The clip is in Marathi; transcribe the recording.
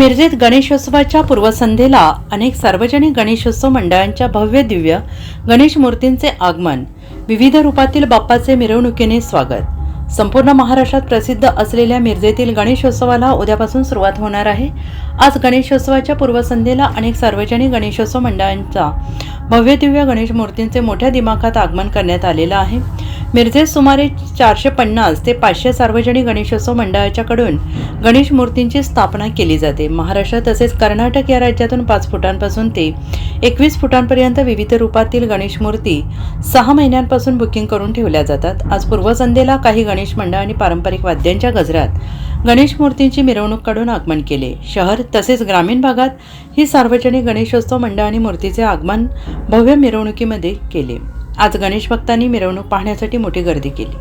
मिरजेत गणेशोत्सवाच्या पूर्वसंध्येला अनेक सार्वजनिक गणेशोत्सव मंडळांच्या भव्य दिव्य गणेश मूर्तींचे आगमन. विविध रूपातील बाप्पाचे मिरवणुकीने स्वागत. संपूर्ण महाराष्ट्रात प्रसिद्ध असलेल्या मिरजेतील गणेशोत्सवाला उद्यापासून सुरुवात होणार आहे. आज गणेशोत्सवाच्या पूर्वसंध्येला अनेक सार्वजनिक गणेशोत्सव मंडळांचा भव्य दिव्य गणेश मूर्तींचे मोठ्या दिमाखात आगमन करण्यात आलेलं आहे. मिरजेत सुमारे चारशे पन्नास ते पाचशे सार्वजनिक गणेशोत्सव मंडळाच्याकडून गणेश मूर्तींची स्थापना केली जाते. महाराष्ट्र तसेच कर्नाटक या राज्यातून पाच फुटांपासून ते एकवीस फुटांपर्यंत विविध रूपातील गणेश मूर्ती सहा महिन्यांपासून बुकिंग करून ठेवल्या जातात. आज पूर्वसंध्येला काही गणेश मंडळ आणि पारंपरिक वाद्यांच्या गजरात गणेश मूर्तींची मिरवणूक काढून आगमन केले. शहर तसेच ग्रामीण भागात ही सार्वजनिक गणेशोत्सव मंडळ आणि मूर्तीचे आगमन भव्य मिरवणुकीमध्ये केले. आज गणेश भक्तांनी मिरवणूक पाहण्यासाठी मोठी गर्दी केली.